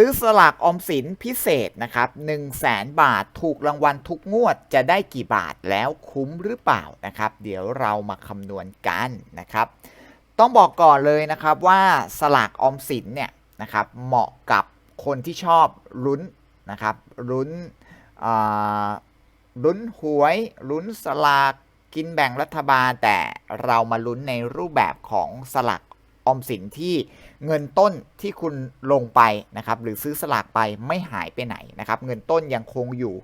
ซื้อสลากออมสินพิเศษนะครับ1 0 0 0 0แสนบาทถูกรางวัลทุกงวดจะได้กี่บาทแล้วคุ้มหรือเปล่านะครับ เดี๋ยวเรามาคำนวณกันนะครับ ต้องบอกก่อนเลยนะครับว่าสลากออมสินเนี่ยนะครับเหมาะกับคนที่ชอบลุ้นนะครับลุ้นอ่าลุ้นหวยลุ้นสลากกินแบ่งรัฐบาลแต่เรามาลุ้นในรูปแบบของสลาก ออมสินที่เงินต้นที่คุณลงไปนะครับหรือซื้อสลากไปไม่หายไปไหนนะครับเงินต้นยังคงอยู่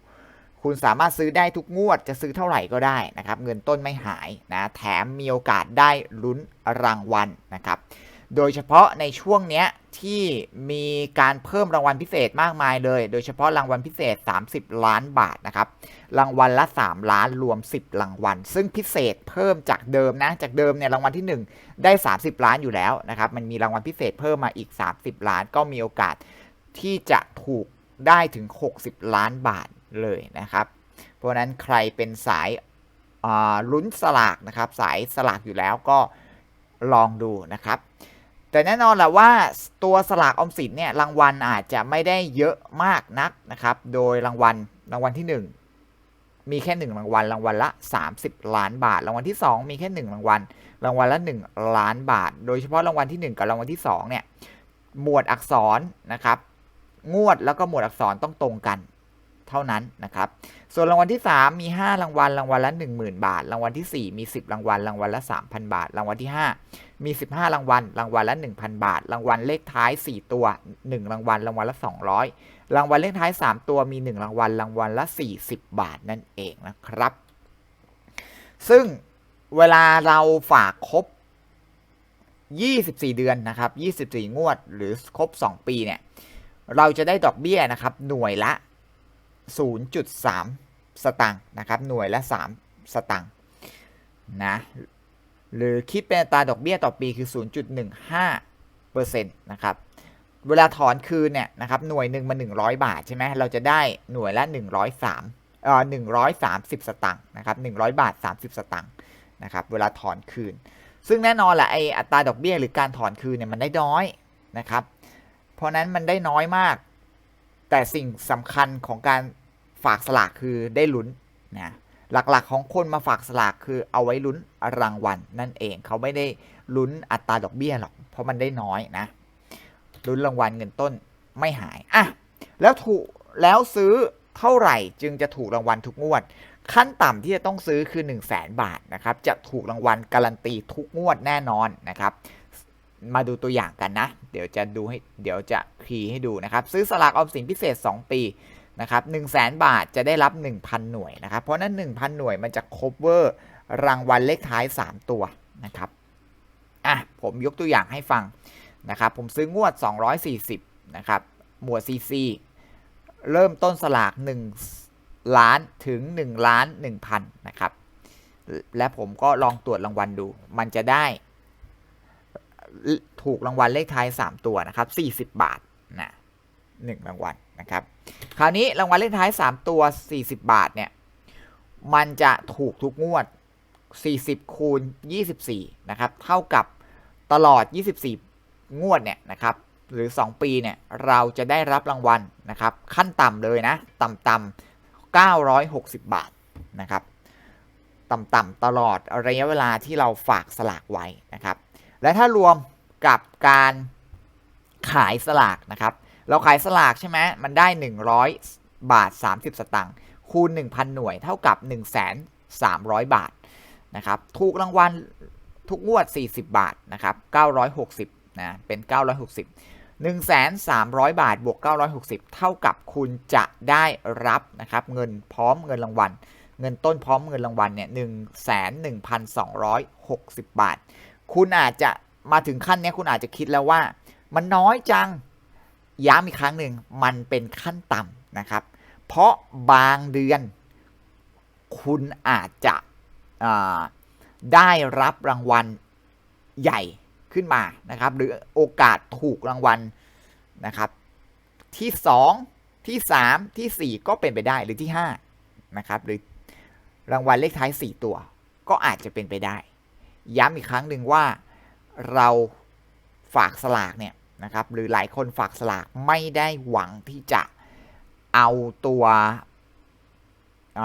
คุณสามารถซื้อได้ทุกงวดจะซื้อเท่าไหร่ก็ได้นะครับเงินต้นไม่หายนะแถมมีโอกาสได้ลุ้นรางวัลนะครับ โดยเฉพาะในช่วงเนี้ยที่มีการเพิ่มรางวัลพิเศษมากมายเลย โดยเฉพาะรางวัลพิเศษ 30 ล้านบาทนะครับ รางวัลละ 3 ล้านรวม 10 รางวัล ซึ่งพิเศษเพิ่มจากเดิมนะ จากเดิมเนี่ยรางวัลที่ 1 ได้ 30 ล้านอยู่แล้วนะครับ มันมีรางวัลพิเศษเพิ่มมาอีก 30 ล้าน ก็มีโอกาสที่จะถูกได้ถึง 60 ล้านบาทเลยนะครับ เพราะฉะนั้นใครเป็นสายอ่าลุ้นสลากนะครับ สายสลากอยู่แล้วก็ลองดูนะครับ แต่แน่นอนแหละว่าตัวสลากออมสินเนี่ยรางวัลอาจจะไม่ได้เยอะมากนักนะครับ โดยรางวัลรางวัลที่ 1 มีแค่ 1 รางวัล รางวัลละ 30 ล้านบาท รางวัลที่ 2 มีแค่ 1 รางวัล รางวัลละ 1 ล้านบาท โดยเฉพาะรางวัลที่ 1 กับรางวัลที่2เนี่ยหมวดอักษรนะครับ งวดแล้วก็หมวดอักษรต้องตรงกันเท่านั้นนะครับ ส่วนรางวัลที่ 3 มี 5 รางวัล รางวัลละ 10,000 บาท รางวัลที่ 4 มี 10 รางวัล รางวัลละ 3,000 บาท รางวัลที่ 5 มี 15 รางวัล รางวัลละ 1,000 บาท รางวัลเลขท้าย 4 ตัว 1 รางวัล รางวัลละ 200 รางวัลเลขท้าย 3 ตัวมี 1 รางวัล รางวัลละ 40 บาทนั่นเองนะครับ ซึ่งเวลาเราฝากครบ 24 เดือนนะครับ 24 งวด หรือครบ 2 ปีเนี่ย เราจะได้ดอกเบี้ยนะครับ หน่วยละ 0.3 สตังค์นะครับ หน่วยละ 3 สตังค์นะ หรือคิดเป็นอัตราดอกเบี้ยต่อปีคือ 0.15เปอร์เซ็นต์นะครับ เวลาถอนคืนเนี่ยนะครับหน่วยหนึ่งมา 100 บาทใช่ไหมเราจะได้หน่วยละ 103เอ่อ130 สตังค์นะครับ100 บาท 30 สตังค์นะครับเวลาถอนคืน ซึ่งแน่นอนแหละไออัตราดอกเบี้ยหรือการถอนคืนเนี่ยมันได้น้อยนะครับ เพราะนั้นมันได้น้อยมาก แต่สิ่งสำคัญของการฝากสลากคือได้ลุ้นนะ หลักๆ ของคนมาฝากสลากคือเอาไว้ลุ้นรางวัลนั่นเอง เขาไม่ได้ลุ้นอัตราดอกเบี้ยหรอก เพราะมันได้น้อยนะลุ้นรางวัลเงินต้นไม่หายอะแล้วถูกแล้วซื้อเท่าไหร่จึงจะถูกรางวัลทุกงวด ขั้นต่ำที่จะต้องซื้อคือ 1 0 0 0 0แบาทนะครับจะถูกรางวัลการันตีทุกงวดแน่นอนนะครับ มาดูตัวอย่างกันนะ เดี๋ยวจะดูให้เดี๋ยวจะคีให้ดูนะครับ ซื้อสลากออมสินพิเศษ 2 ปี นะครับ1 0 0 0 0แบาทจะได้รับ 1,000 หน่วยนะครับ เพราะนั้น 1,000 หน่วยมันจะ cover รางวัลเลขท้าย 3 ตัวนะครับอะผมยกตัวอย่างให้ฟังนะครับ ผมซื้องวด 240 นะครับ หมวด CC เริ่มต้นสลาก 1 ล้านถึง 1 ล้าน 1,000 นะครับ และผมก็ลองตรวจรางวัลดู มันจะได้ ถูกรางวัลเลขท้าย 3 ตัวนะครับ 40 บาทนะ1รางวัล นะครับ คราวนี้รางวัลเลขท้าย 3 ตัว 40 บาทเนี่ย มันจะถูกทุกงวด 40 คูณ 24 นะครับ เท่ากับตลอด 24 งวดเนี่ยนะครับ หรือ 2 ปีเนี่ย เราจะได้รับรางวัลนะครับ ขั้นต่ำเลยนะ ต่ำๆ960 บาทนะครับ ต่ำๆตลอดระยะเวลาที่เราฝากสลากไว้นะครับ และถ้ารวมกับการขายสลากนะครับ เราขายสลากใช่ไหมมันได้ 100 บาท 30 สตางค์คูณ 1,000 หน่วยเท่ากับ 1 3 0 0 บาทนะครับถูกรางวัลทุกงวด 40 บาทนะครับ960นะเป็น 960 1 3 0 0 บาทบวก 960 เท่ากับคุณจะได้รับนะครับเงินพร้อมเงินรางวัล เงินต้นพร้อมเงินรางวัลเนี่ย1 1 2 6 0บาท คุณอาจจะมาถึงขั้นนี้คุณอาจจะคิดแล้วว่า มันน้อยจัง ย้ำอีกครั้งหนึ่งมันเป็นขั้นต่ำนะครับ เพราะบางเดือน คุณอาจจะได้รับรางวัลใหญ่ขึ้นมานะครับ หรือโอกาสถูกรางวัลนะครับ ที่ 2 ที่ 3 ที่ 4 ก็เป็นไปได้หรือที่5นะครับหรือรางวัลเลขท้าย 4 ตัว ก็อาจจะเป็นไปได้ ย้ำอีกครั้งหนึ่งว่าเราฝากสลากเนี่ย นะครับหรือหลายคนฝากสลากไม่ได้หวังที่จะเอาตัวอ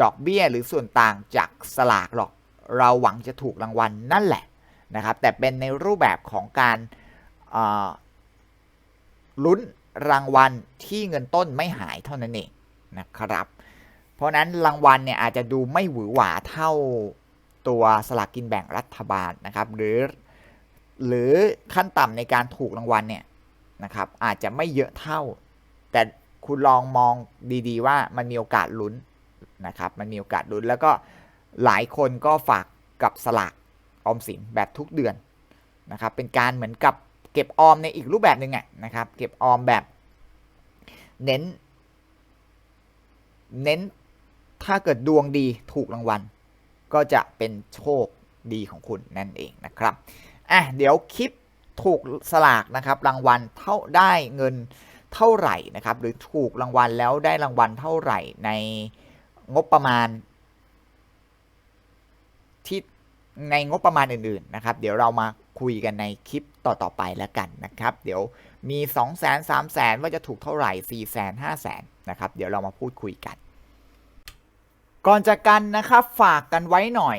ดอกเบี้ยหรือส่วนต่างจากสลากหรอกเราหวังจะถูกรางวัลนั่นแหละนะครับแต่เป็นในรูปแบบของการลุ้นรางวัลที่เงินต้นไม่หายเท่านั้นเองนะครับ เพราะนั้นรางวัลเนี่ยอาจจะดูไม่หวือหวาเท่าตัวสลากกินแบ่งรัฐบาลนะครับ หรือ หรือขั้นต่ำในการถูกรางวัลเนี่ยนะครับ อาจจะไม่เยอะเท่า แต่คุณลองมองดีๆ ว่ามันมีโอกาสลุ้นนะครับ มันมีโอกาสลุ้นแล้วก็หลายคนก็ฝากกับสลากออมสินแบบทุกเดือนนะครับ เป็นการเหมือนกับเก็บออมในอีกรูปแบบหนึ่งนะครับ เก็บออมแบบ เน้น เน้นถ้าเกิดดวงดีถูกรางวัล ก็จะเป็นโชคดีของคุณนั่นเองนะครับ อะเดี๋ยวคลิปถูกสลากนะครับรางวัลเท่าได้เงินเท่าไหร่นะครับหรือถูกรางวัลแล้วได้รางวัลเท่าไหร่ในงบประมาณ ที่ในงบประมาณอื่นๆนะครับ เดี๋ยวเรามาคุยกันในคลิปต่อๆไปแล้วกันนะครับ เดี๋ยวมี2 0 0 0 0 0 3 0 0 ว่าจะถูกเท่าไหร่ 4 0 0 0 0 0 5 0 0 0นะครับ เดี๋ยวเรามาพูดคุยกัน ก่อนจากกันนะครับฝากกันไว้หน่อย